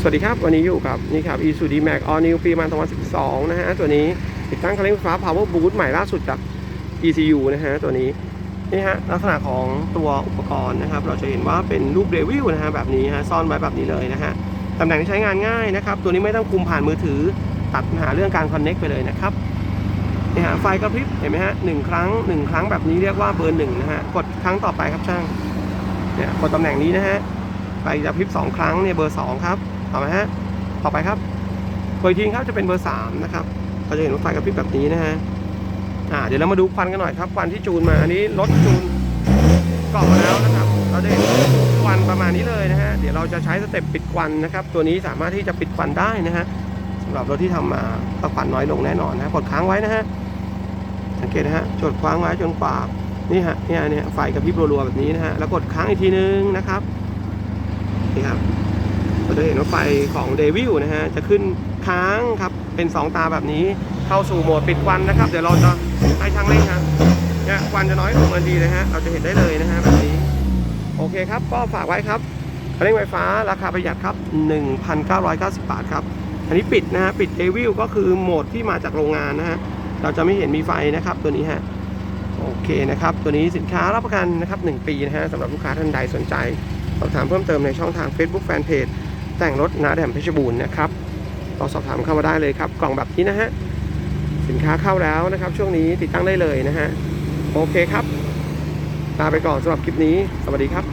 สวัสดีครับ วันนี้อยู่กับนี่ครับ e s u d Max All New ปีมัน2012 นะฮะ ตัวนี้ติดตั้งคันเร่งไฟฟ้า Power Boost ใหม่ล่าสุดจาก ECU นะฮะ ตัวนี้นี่ฮะลักษณะของตัวอุปกรณ์นะครับ เราจะเห็นว่าเป็นรูปเดวิลนะฮะแบบนี้ฮะซ่อนไว้แบบนี้เลยนะฮะตำแหน่งที่ใช้งานง่ายนะครับ ตัวนี้ไม่ต้องคุมผ่านมือถือตัดปัญหาเรื่องการคอนเน็กไปเลยนะครับนี่ฮะไฟกระพริบเห็นไหมฮะหนึ่งครั้งหนึ่งครั้งแบบนี้เรียกว่าเบอร์หนึ่งนะฮะกดครั้งต่อไปครับช่างเนี่ยกดตำแหน่งนี้นะฮะ ไฟกระพริบสองครั้งเนี่ยเบอร์สองครับต่อไหมฮะต่อไปครับเบอร์ทีครับจะเป็นเบอร์สามนะครับเราจะเห็นว่าไฟกระพริบแบบนี้นะฮะอ่าเดี๋ยวเรามาดูควันกันหน่อยครับควันที่จูนมาอันนี้รถจูนกรอบมาแล้วนะครับ เราจะเห็นควันประมาณนี้เลยนะฮะเดี๋ยวเราจะใช้สเต็ปปิดควันนะครับ ตัวนี้สามารถที่จะปิดควันได้นะฮะสำหรับรถที่ทำมาก็ควันน้อยลงแน่นอนนะกดค้างไว้นะฮะสังเกตนะฮะกดค้างไว้จนกว่านี่ฮะเนี่ยเนี่ยไฟกระพริบรัวๆแบบนี้นะฮะแล้วกดค้างอีกทีนึงนะครับ ครับเราจะเห็นว่าไฟของเดวิลนะฮะจะขึ้นค้างครับเป็น 2 ตาแบบนี้เข้าสู่โหมดปิดควันนะครับ เดี๋ยวเราจะให้ช่างเร่งครับเนี่ยควันจะน้อยลงทันทีเลยฮะเราจะเห็นได้เลยนะฮะแบบนี้ โอเคครับ ก็ฝากไว้ครับเร่งไฟฟ้าราคาประหยัดครับ 1,990 บาทครับ อันนี้ปิดนะฮะปิดเดวิลก็คือโหมดที่มาจากโรงงานนะฮะเราจะไม่เห็นมีไฟนะครับตัวนี้ฮะโอเคนะครับ ตัวนี้สินค้ารับประกันนะครับ 1 ปีนะฮะสำหรับลูกค้าท่านใดสนใจ สอบถามเพิ่มเติมในช่องทาง Facebook Fanpage แต่งรถนาแดมเพชรบูรณ์นะครับต่อสอบถามเข้ามาได้เลยครับกล่องแบบนี้นะฮะสินค้าเข้าแล้วนะครับ ช่วงนี้ติดตั้งได้เลยนะฮะโอเคครับลาไปก่อนสำหรับคลิปนี้ สวัสดีครับ